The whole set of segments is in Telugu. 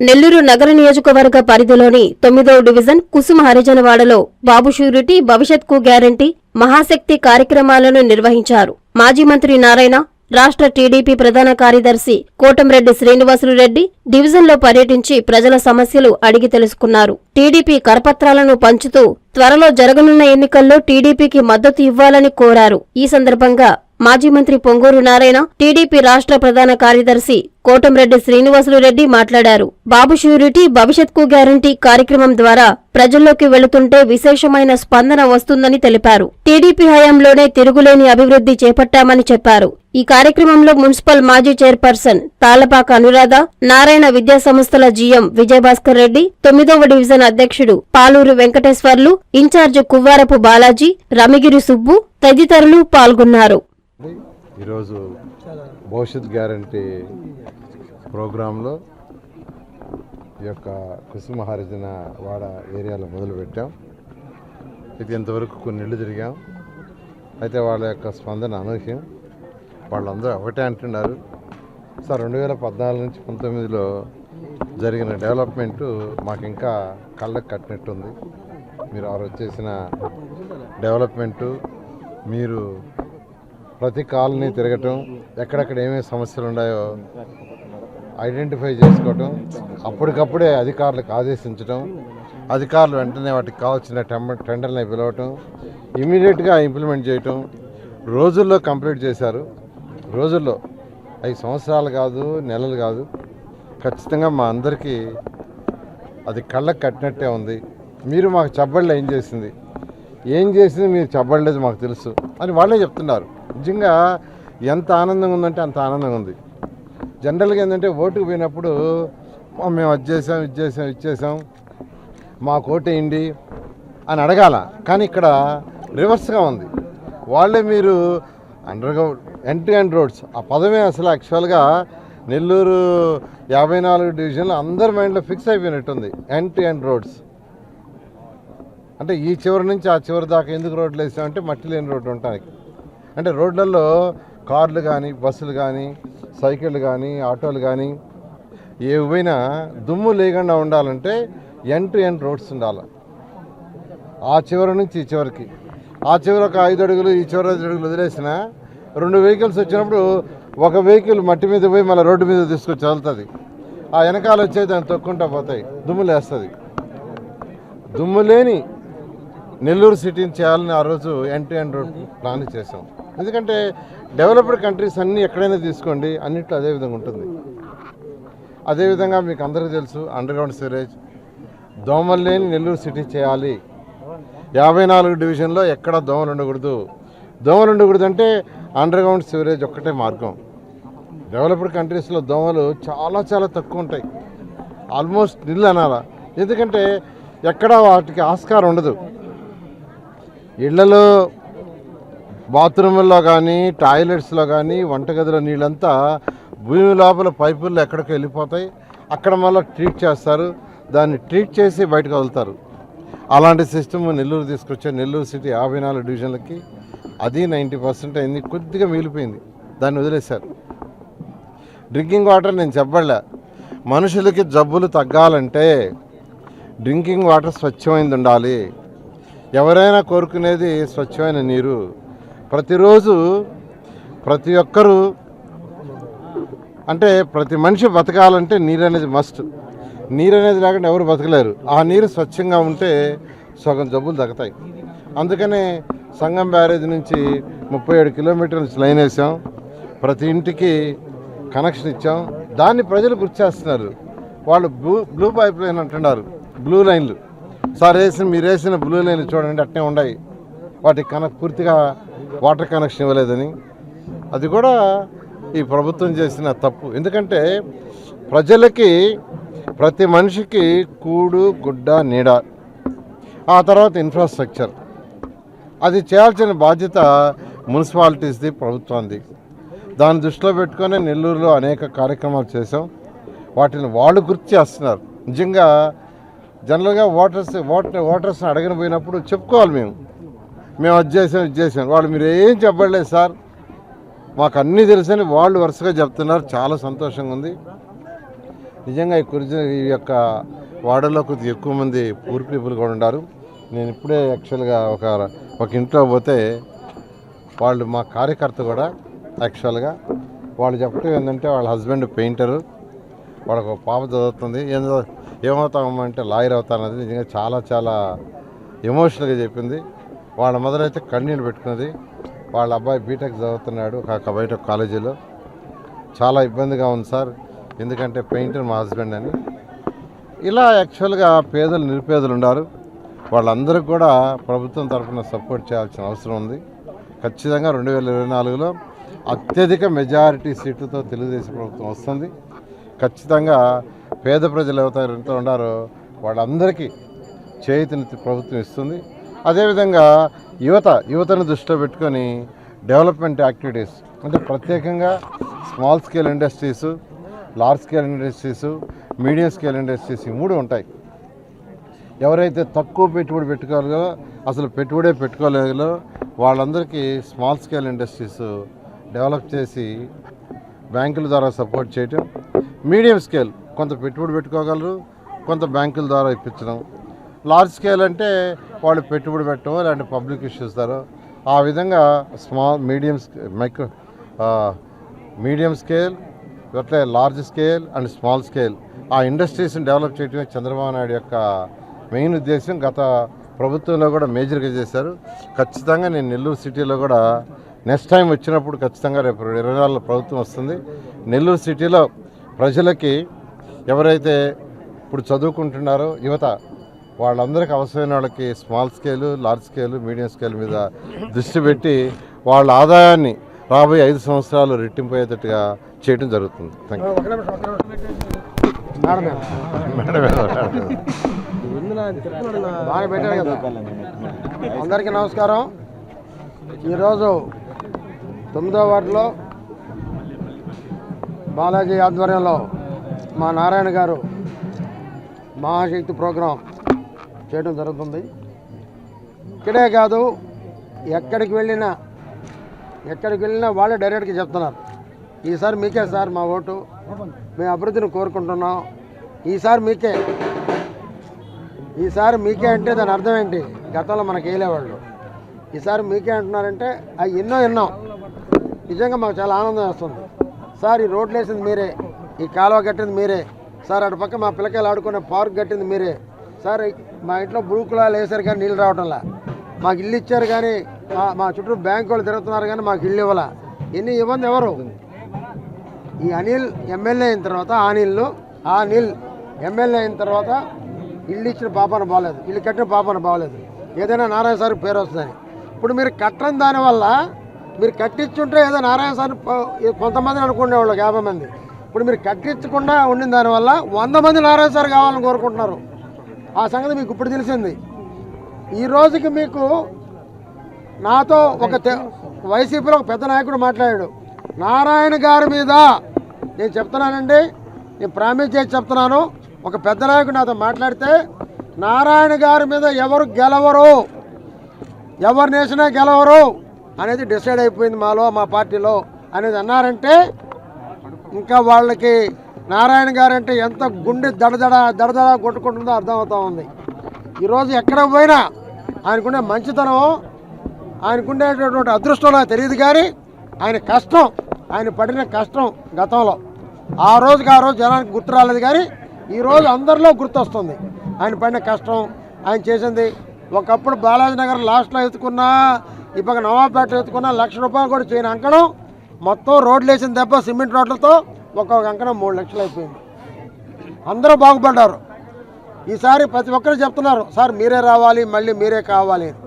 నెల్లూరు నగర నియోజకవర్గ పరిధిలోని తొమ్మిదవ డివిజన్ కుసుమ హరిజనవాడలో బాబు షూరిటీ భవిష్యత్కు గ్యారంటీ మహాశక్తి కార్యక్రమాలను నిర్వహించారు. మాజీ మంత్రి నారాయణ రాష్ట్ర టీడీపీ ప్రధాన కార్యదర్శి కోటంరెడ్డి శ్రీనివాసులు రెడ్డి డివిజన్లో పర్యటించి ప్రజల సమస్యలు అడిగి తెలుసుకున్నారు. టీడీపీ కరపత్రాలను పంచుతూ త్వరలో జరగనున్న ఎన్నికల్లో టీడీపీకి మద్దతు ఇవ్వాలని కోరారు. ఈ సందర్భంగా మాజీ మంత్రి పొంగూరు నారాయణ టీడీపీ రాష్ట్ర ప్రధాన కార్యదర్శి కోటంరెడ్డి శ్రీనివాసులు రెడ్డి మాట్లాడారు. బాబు ష్యూరిటీ భవిష్యత్కు గ్యారంటీ కార్యక్రమం ద్వారా ప్రజల్లోకి వెళుతుంటే విశేషమైన స్పందన వస్తుందని తెలిపారు. టీడీపీ హయాంలోనే తిరుగులేని అభివృద్ధి చేపట్టామని చెప్పారు. ఈ కార్యక్రమంలో మున్సిపల్ మాజీ చైర్పర్సన్ తాలపాక అనురాధ నారాయణ విద్యా సంస్థల జీఎం విజయభాస్కర్ రెడ్డి తొమ్మిదవ డివిజన్ అధ్యక్షుడు పాలూరు వెంకటేశ్వర్లు ఇన్ఛార్జ్ కువ్వారపు బాలాజీ రమిగిరి సుబ్బు తదితరులు పాల్గొన్నారు. ఈరోజు భవిష్యత్ గ్యారంటీ ప్రోగ్రాంలో ఈ యొక్క కుసుమ హరిజన వాడ ఏరియాలో మొదలుపెట్టాం. అయితే ఇంతవరకు కొన్ని ఇళ్ళు తిరిగాం అయితే వాళ్ళ యొక్క స్పందన అనూహ్యం. వాళ్ళందరూ ఒకటే అంటున్నారు. సార్ రెండు వేల పద్నాలుగు నుంచి పంతొమ్మిదిలో జరిగిన డెవలప్మెంటు మాకు ఇంకా కళ్ళకు కట్టినట్టుంది. మీరు ఆ రోజు చేసిన డెవలప్మెంటు మీరు ప్రతి కాలనీ తిరగటం ఎక్కడెక్కడ ఏమేమి సమస్యలు ఉన్నాయో ఐడెంటిఫై చేసుకోవటం అప్పటికప్పుడే అధికారులకు ఆదేశించడం అధికారులు వెంటనే వాటికి కావాల్సిన టెండర్ని పిలవటం ఇమీడియట్గా ఇంప్లిమెంట్ చేయటం రోజుల్లో కంప్లీట్ చేశారు. రోజుల్లో ఐదు సంవత్సరాలు కాదు నెలలు కాదు. ఖచ్చితంగా మా అందరికీ అది కళ్ళకు కట్టినట్టే ఉంది. మీరు మాకు చెప్పబడలే ఏం చేసింది? ఏం చేసింది మీరు చెప్పబడలేదు మాకు తెలుసు అని వాళ్ళే చెప్తున్నారు. నిజంగా ఎంత ఆనందంగా ఉందంటే అంత ఆనందంగా ఉంది. జనరల్గా ఏంటంటే ఓటుకు పోయినప్పుడు మేము అది చేసాం ఇది చేసాం ఇది చేసాం మాకు ఓటేయండి అని అడగాల. కానీ ఇక్కడ రివర్స్గా ఉంది. వాళ్ళే మీరు underground end to end roads ఆ పదమే అసలు యాక్చువల్గా నెల్లూరు యాభై నాలుగు డివిజన్లో అందరి మైండ్లో ఫిక్స్ అయిపోయినట్టుంది. End to end roads. అంటే ఈ చివరి నుంచి ఆ చివరి దాకా ఎందుకు రోడ్లు వేసామంటే మట్టి లేని రోడ్డు ఉండటానికి. అంటే రోడ్లలో కార్లు కానీ బస్సులు కానీ సైకిళ్ళు కానీ ఆటోలు కానీ ఏవైనా దుమ్ము లేకుండా ఉండాలంటే ఎన్ టు ఎన్ రోడ్స్ ఉండాలి. ఆ చివరి నుంచి ఈ చివరికి. ఆ చివరి ఒక ఐదు అడుగులు ఈ చివరి ఐదు అడుగులు వదిలేసిన రెండు వెహికల్స్ వచ్చినప్పుడు ఒక వెహికల్ మట్టి మీద పోయి మళ్ళీ రోడ్డు మీద తీసుకొచ్చి వెళ్తుంది. ఆ వెనకాల వచ్చే దాన్ని తొక్కుంటా పోతాయి. దుమ్ము లేస్తుంది. దుమ్ము లేని నెల్లూరు సిటీని చేయాలని ఆ రోజు end to end road plan చేసాం ఎందుకంటే డెవలప్డ్ కంట్రీస్ అన్నీ ఎక్కడైనా తీసుకోండి అన్నిట్లో అదే విధంగా ఉంటుంది. అదేవిధంగా మీకు అందరికీ తెలుసు అండర్ గ్రౌండ్ సివరేజ్ దోమలు లేని నెల్లూరు సిటీ చేయాలి. యాభై నాలుగు డివిజన్లో ఎక్కడ దోమలు ఉండకూడదు. దోమలు ఉండకూడదు అంటే అండర్ గ్రౌండ్ సివరేజ్ ఒక్కటే మార్గం. డెవలప్డ్ కంట్రీస్లో దోమలు చాలా చాలా తక్కువ ఉంటాయి. ఆల్మోస్ట్ నిల్ అనాలా. ఎందుకంటే ఎక్కడ వాటికి ఆస్కారం ఉండదు. ఇళ్ళలో బాత్రూంలో కానీ టాయిలెట్స్లో కానీ వంటగదిలో నీళ్ళంతా భూమి లోపల పైపుల్లో ఎక్కడికి వెళ్ళిపోతాయి. అక్కడ మళ్ళీ ట్రీట్ చేస్తారు. దాన్ని ట్రీట్ చేసి బయటకు వదులుతారు. అలాంటి సిస్టమ్ నెల్లూరు తీసుకొచ్చే నెల్లూరు సిటీ యాభై నాలుగు డివిజన్లకి. అది నైంటీ పర్సెంట్ అయింది. కొద్దిగా మిగిలిపోయింది. దాన్ని వదిలేశారు. డ్రింకింగ్ వాటర్ నేను చెప్పలే? మనుషులకి జబ్బులు తగ్గాలంటే డ్రింకింగ్ వాటర్ స్వచ్ఛమైనది ఉండాలి. ఎవరైనా కోరుకునేది స్వచ్ఛమైన నీరు. ప్రతిరోజు ప్రతి ఒక్కరూ అంటే ప్రతి మనిషి బతకాలంటే నీరు అనేది మస్ట్ నీరు అనేది లేకుండా ఎవరు బతకలేరు. ఆ నీరు స్వచ్ఛంగా ఉంటే సగం జబ్బులు తగ్గుతాయి. అందుకనే సంగం బ్యారేజ్ నుంచి ముప్పై ఏడు కిలోమీటర్ల నుంచి లైన్ వేసాం. ప్రతి ఇంటికి కనెక్షన్ ఇచ్చాం. దాన్ని ప్రజలు గుర్తు చేస్తున్నారు. వాళ్ళు బ్లూ బ్లూ పైప్ లైన్ అంటున్నారు. బ్లూ లైన్లు. సార్ వేసిన మీరు వేసిన బ్లూ లైన్లు చూడండి అట్నే ఉన్నాయి. వాటికి కన పూర్తిగా వాటర్ కనెక్షన్ ఇవ్వలేదని. అది కూడా ఈ ప్రభుత్వం చేసిన తప్పు. ఎందుకంటే ప్రజలకి ప్రతి మనిషికి కూడు గుడ్డ నీడ ఆ తర్వాత ఇన్ఫ్రాస్ట్రక్చర్ అది చేయాల్సిన బాధ్యత మున్సిపాలిటీస్ది ప్రభుత్వానికి దాన్ని దృష్టిలో పెట్టుకొని నెల్లూరులో అనేక కార్యక్రమాలు చేసాం వాటిని వాళ్ళు గుర్తు చేస్తున్నారు. నిజంగా జనరల్గా ఓటర్స్ ఓటర్ ఓటర్స్ని అడగని పోయినప్పుడు చెప్పుకోవాలి మేము. మేము అది చేసాం ఇది చేసాం. వాళ్ళు మీరు ఏం చెప్పలేదు సార్. మాకు అన్నీ తెలుసని వాళ్ళు వరుసగా చెప్తున్నారు. చాలా సంతోషంగా ఉంది. నిజంగా ఈ కురిజ ఈ యొక్క వాడలో కొద్దిగా ఎక్కువ మంది పూర్ పీపుల్ కూడా ఉన్నారు. నేను ఇప్పుడే యాక్చువల్గా ఒక ఒక ఇంట్లో పోతే వాళ్ళు మా కార్యకర్త కూడా యాక్చువల్గా వాళ్ళు చెప్పడం ఏంటంటే వాళ్ళ హస్బెండ్ పెయింటరు. వాళ్ళకు పాప చదువుతుంది. ఏం చదువు- అంటే లాయర్ అవుతానది నిజంగా చాలా చాలా ఎమోషనల్గా చెప్పింది. వాళ్ళ మదర్ అయితే కన్నీళ్ళు పెట్టుకున్నది. వాళ్ళ అబ్బాయి బీటెక్ చదువుతున్నాడు బయట కాలేజీలో. చాలా ఇబ్బందిగా ఉంది సార్. ఎందుకంటే పెయింటర్ మా హస్బెండ్ అని. ఇలా యాక్చువల్గా పేదలు నిరుపేదలు ఉన్నారు. వాళ్ళందరికీ కూడా ప్రభుత్వం తరఫున సపోర్ట్ చేయాల్సిన అవసరం ఉంది. ఖచ్చితంగా రెండు వేల ఇరవై నాలుగులో అత్యధిక మెజారిటీ సీట్లతో తెలుగుదేశం ప్రభుత్వం వస్తుంది. ఖచ్చితంగా పేద ప్రజలు ఎవరైతే ఉన్నారో వాళ్ళందరికీ చేతిని ప్రభుత్వం ఇస్తుంది. అదేవిధంగా యువత యువతను దృష్టిలో పెట్టుకొని డెవలప్మెంట్ యాక్టివిటీస్ అంటే ప్రత్యేకంగా small scale industries large scale industries medium scale industries ఈ మూడు ఉంటాయి. ఎవరైతే తక్కువ పెట్టుబడి పెట్టుకోగలరో అసలు పెట్టుబడే పెట్టుకోలేగలో వాళ్ళందరికీ స్మాల్ స్కేల్ ఇండస్ట్రీస్ డెవలప్ చేసి బ్యాంకుల ద్వారా సపోర్ట్ చేయటం మీడియం స్కేల్ కొంత పెట్టుబడి పెట్టుకోగలరు కొంత బ్యాంకుల ద్వారా ఇప్పించడం లార్జ్ స్కేల్ అంటే వాళ్ళు పెట్టుబడి పెట్టడం ఇలాంటి పబ్లిక్ ఇష్యూస్ ఇస్తారు ఆ విధంగా small medium micro medium scale అట్లే large scale and small scale ఆ ఇండస్ట్రీస్ని డెవలప్ చేయడమే చంద్రబాబు నాయుడు యొక్క మెయిన్ ఉద్దేశం. గత ప్రభుత్వంలో కూడా మేజర్గా చేశారు. ఖచ్చితంగా నేను నెల్లూరు సిటీలో కూడా నెక్స్ట్ టైం వచ్చినప్పుడు ఖచ్చితంగా రేపు ఇరవై నాలుగులో ప్రభుత్వం వస్తుంది. నెల్లూరు సిటీలో ప్రజలకి ఎవరైతే ఇప్పుడు చదువుకుంటున్నారో యువత వాళ్ళందరికీ అవసరమైన వాళ్ళకి small scale large scale medium scale మీద దృష్టి పెట్టి వాళ్ళ ఆదాయాన్ని రాబోయే ఐదు సంవత్సరాలు రెట్టింపు అయ్యేటట్టుగా చేయడం జరుగుతుంది అందరికీ నమస్కారం. ఈరోజు తొమ్మిదో వార్డులో బాలాజీ ఆధ్వర్యంలో మా నారాయణ గారు మహాశక్తి ప్రోగ్రాం చేయడం జరుగుతుంది. ఇక్కడే కాదు ఎక్కడికి వెళ్ళినా ఎక్కడికి వెళ్ళినా వాళ్ళే డైరెక్ట్గా చెప్తున్నారు. ఈసారి మీకే సార్ మా ఓటు. మేము అభివృద్ధిని కోరుకుంటున్నాం. ఈసారి మీకే. ఈసారి మీకే అంటే దాని అర్థం ఏంటి? గతంలో మనకి వేయలేవాళ్ళు. ఈసారి మీకే అంటున్నారంటే అవి ఎన్నో ఎన్నో. నిజంగా మాకు చాలా ఆనందం వేస్తుంది. సార్ ఈ రోడ్లు వేసింది మీరే. ఈ కాలువ కట్టింది మీరే. సార్ అటు పక్క మా పిల్లకాయలు ఆడుకునే పార్క్ కట్టింది మీరే. సార్ మా ఇంట్లో బ్రూకులాలు వేసారు కానీ నీళ్ళు రావటంలా. మాకు ఇల్లు ఇచ్చారు కానీ మా- మా చుట్టూ బ్యాంకు వాళ్ళు తిరుగుతున్నారు కానీ మాకు ఇల్లు ఇవ్వాల? ఎన్ని ఇబ్బంది ఎవరు? ఈ అనిల్ ఎమ్మెల్యే అయిన తర్వాత ఆ నీళ్ళు ఆ నీల్ ఎమ్మెల్యే అయిన తర్వాత ఇల్లు ఇచ్చిన పాపన బాగాలేదు. ఇల్లు కట్టిన పాపన బాగాలేదు. ఏదైనా నారాయణ సార్ పేరు వస్తుందని. ఇప్పుడు మీరు కట్టడం దానివల్ల మీరు కట్టించుంటే ఏదో నారాయణ సార్ కొంతమంది అనుకునేవాళ్ళు యాభై మంది. ఇప్పుడు మీరు కట్టించకుండా ఉండిన దానివల్ల వంద మంది నారాయణ సార్ కావాలని కోరుకుంటున్నారు. ఆ సంగతి మీకు ఇప్పుడు తెలిసింది. ఈ రోజుకి మీకు నాతో ఒక తె- వైసీపీలో ఒక పెద్ద నాయకుడు మాట్లాడాడు. నారాయణ గారి మీద నేను చెప్తున్నానండి నేను ప్రామిస్ చేసి చెప్తున్నాను. ఒక పెద్ద నాయకుడు నాతో మాట్లాడితే నారాయణ గారి మీద ఎవరు గెలవరు ఎవరు నేసినా గెలవరు అనేది డిసైడ్ అయిపోయింది మాలో మా పార్టీలో అనేది అన్నారంటే ఇంకా వాళ్ళకి నారాయణ గారు అంటే ఎంత గుండె దడదడ దడదడ కొట్టుకుంటుందో అర్థమవుతా ఉంది. ఈరోజు ఎక్కడ పోయినా ఆయనకుండే మంచితనం ఆయనకుండేటటువంటి అదృష్టం నాకు తెలియదు కానీ ఆయన కష్టం ఆయన పడిన కష్టం గతంలో. ఆ రోజుకి ఆ రోజు జనానికి గుర్తు రాలేదు కానీ ఈరోజు అందరిలో గుర్తొస్తుంది. ఆయన పడిన కష్టం ఆయన చేసింది. ఒకప్పుడు బాలాజీ నగర్ లాస్ట్లో ఎత్తుకున్నా ఈ పక్క నవాపేట ఎత్తుకున్నా లక్ష రూపాయలు కూడా చేయని అంకణం మొత్తం రోడ్లు వేసిన దెబ్బ సిమెంట్ రోడ్లతో ఒక్కొక్క అంకణం మూడు లక్షలు అయిపోయింది. అందరూ బాగుపడ్డారు. ఈసారి ప్రతి ఒక్కరు చెప్తున్నారు సార్ మీరే రావాలి మళ్ళీ మీరే కావాలి. అని.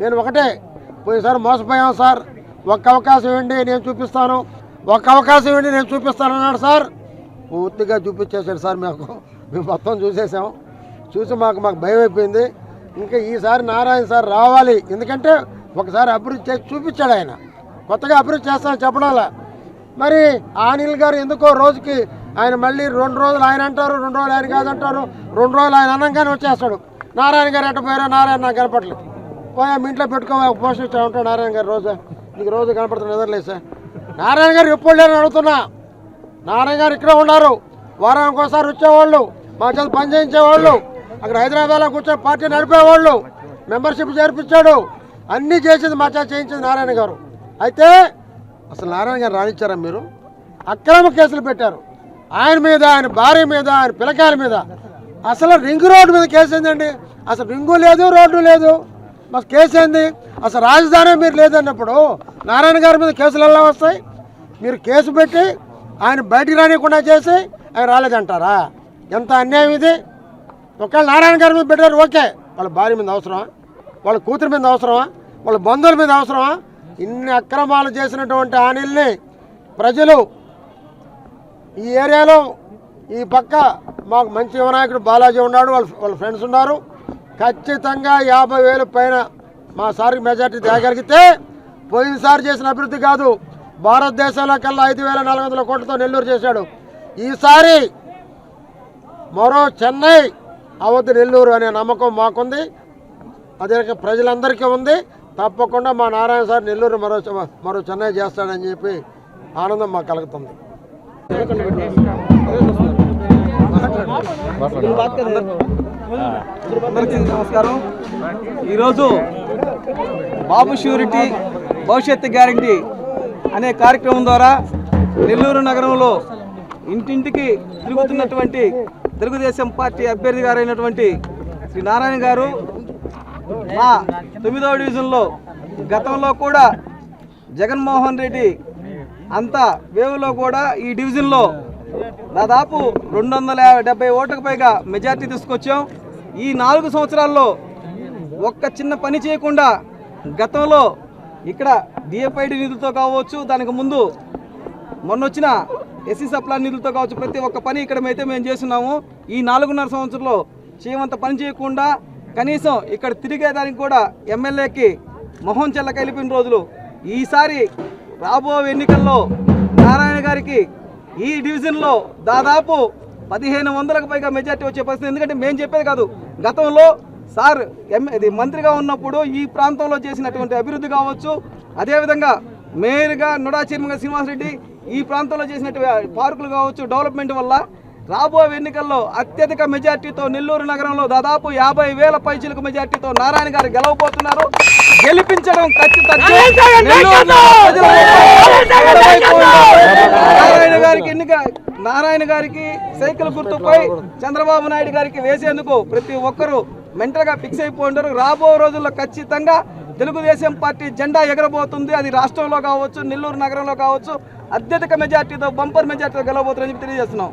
నేను ఒకటే పోయినసారి మోసపోయాం సార్. ఒక్క అవకాశం ఇవ్వండి నేను చూపిస్తాను. ఒక్క అవకాశం ఇవ్వండి నేను చూపిస్తాను అన్నాడు సార్. పూర్తిగా చూపించేశాడు సార్ మాకు. మేము మొత్తం చూసేసాం చూసి మాకు మాకు భయం అయిపోయింది. ఇంకా ఈసారి నారాయణ సార్ రావాలి. ఎందుకంటే ఒకసారి అభివృద్ధి చేసి చూపించాడు ఆయన. కొత్తగా అభివృద్ధి చేస్తాను చెప్పడాలా? మరి అనిల్ గారు ఎందుకో రోజుకి ఆయన మళ్ళీ రెండు రోజులు ఆయన అంటారు రెండు రోజులు ఆయన కాదంటారు రెండు రోజులు ఆయన అన్నంగానే వచ్చేస్తాడు. నారాయణ గారు ఎట్ట పోయారో నారాయణ నాకు కనపడలేదు. పోయా మీ ఇంట్లో పెట్టుకో పోషన్ ఇచ్చా ఉంటాడు నారాయణ గారు రోజు? నీకు రోజు కనపడుతున్న ఎదరలేదు సార్? నారాయణ గారు ఎప్పుడు లేని అడుగుతున్నా. నారాయణ గారు ఇక్కడే ఉన్నారు. వారం ఒకసారి వచ్చేవాళ్ళు మా చేత పని చేయించేవాళ్ళు అక్కడ హైదరాబాద్లో కూర్చొని పార్టీ నడిపేవాళ్ళు మెంబర్షిప్ చేర్పించాడు. అన్నీ చేసింది మా చేత చేయించింది నారాయణ గారు. అయితే అసలు నారాయణ గారు రాణించారా మీరు? అక్రమ కేసులు పెట్టారు. ఆయన మీద ఆయన భార్య మీద ఆయన పిల్లకాయల మీద. అసలు రింగ్ రోడ్డు మీద కేసు ఏందండి? అసలు రింగు లేదు రోడ్డు లేదు. మాకు కేసు ఏంది? అసలు రాజధాని మీరు లేదన్నప్పుడు నారాయణ గారి మీద కేసులు ఎలా వస్తాయి? మీరు కేసు పెట్టి ఆయన బయటికి రానియకుండా చేసి ఆయన రాలేదంటారా? ఎంత అన్యాయం ఇది? ఒకవేళ నారాయణ గారి మీద పెట్టారు ఓకే. వాళ్ళ భార్య మీద అవసరమా? వాళ్ళ కూతురు మీద అవసరమా? వాళ్ళ బంధువుల మీద అవసరమా? ఇన్ని అక్రమాలు చేసినటువంటి ఆనిల్ని ప్రజలు ఈ ఏరియాలో ఈ పక్క మాకు మంచి వినాయకుడు బాలాజీ ఉన్నాడు వాళ్ళ వాళ్ళ ఫ్రెండ్స్ ఉన్నారు. ఖచ్చితంగా యాభై వేలు పైన మా సార్కి మెజార్టీ తేగలిగితే పోయినసారి చేసిన అభివృద్ధి కాదు. భారతదేశంలో కల్లా ఐదు వేల నాలుగు వందల కోట్లతో నెల్లూరు చేశాడు. ఈసారి మరో చెన్నై అవద్దు నెల్లూరు అనే నమ్మకం మాకుంది. అదే ప్రజలందరికీ ఉంది. తప్పకుండా మా నారాయణ సార్ నెల్లూరు మరో మరో చెన్నై చేస్తాడని చెప్పి ఆనందం మాకు కలుగుతుంది. అందరికీ నమస్కారం. ఈరోజు బాబు ష్యూరిటీ భవిష్యత్తు గ్యారంటీ అనే కార్యక్రమం ద్వారా నెల్లూరు నగరంలో ఇంటింటికి తిరుగుతున్నటువంటి తెలుగుదేశం పార్టీ అభ్యర్థి గారైనటువంటి శ్రీ నారాయణ గారు మా తొమ్మిదవ డివిజన్లో గతంలో కూడా జగన్మోహన్ రెడ్డి అంత వేవ్లో కూడా ఈ డివిజన్లో దాదాపు రెండు వందల డెబ్బై ఓట్లకు పైగా మెజార్టీ తీసుకొచ్చాం. ఈ నాలుగు సంవత్సరాల్లో ఒక్క చిన్న పని చేయకుండా గతంలో ఇక్కడ డిఎఫ్ఐడి నిధులతో కావచ్చు దానికి ముందు మొన్న వచ్చిన ఎస్సీ సప్లా నిధులతో కావచ్చు ప్రతి ఒక్క పని ఇక్కడ అయితే మేము చేస్తున్నాము. ఈ నాలుగున్నర సంవత్సరంలో చేయమంత పని చేయకుండా కనీసం ఇక్కడ తిరిగేదానికి కూడా ఎమ్మెల్యేకి మొహం చెల్ల కలిపిన రోజులు. ఈసారి రాబో ఎన్నికల్లో నారాయణ గారికి ఈ డివిజన్లో దాదాపు పదిహేను వందలకు పైగా మెజార్టీ వచ్చే పరిస్థితి. ఎందుకంటే మేము చెప్పేది కాదు గతంలో సార్ ఎం ఇది మంత్రిగా ఉన్నప్పుడు ఈ ప్రాంతంలో చేసినటువంటి అభివృద్ధి కావచ్చు. అదేవిధంగా మేయర్గా నుడా చీర్మగా శ్రీనివాసరెడ్డి ఈ ప్రాంతంలో చేసినటువంటి పార్కులు కావచ్చు డెవలప్మెంట్ వల్ల రాబో ఎన్నికల్లో అత్యధిక మెజార్టీతో నెల్లూరు నగరంలో దాదాపు యాభై వేల పైచిలకు మెజార్టీతో నారాయణ గారు గెలవబోతున్నారు. గెలిపించడం నారాయణ గారికి ఎన్నిక నారాయణ గారికి సైకిల్ గుర్తుపై చంద్రబాబు నాయుడు గారికి వేసేందుకు ప్రతి ఒక్కరూ మెంటల్గా ఫిక్స్ అయిపోయింటారు రాబో రోజుల్లో ఖచ్చితంగా తెలుగుదేశం పార్టీ జెండా ఎగరబోతుంది. అది రాష్ట్రంలో కావచ్చు నెల్లూరు నగరంలో కావచ్చు. అత్యధిక మెజార్టీతో బంపర్ మెజార్టీతో గెలవబోతుందని చెప్పి తెలియజేస్తున్నాం.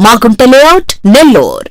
మాగుంట లేఅవుట్ నెల్లూరు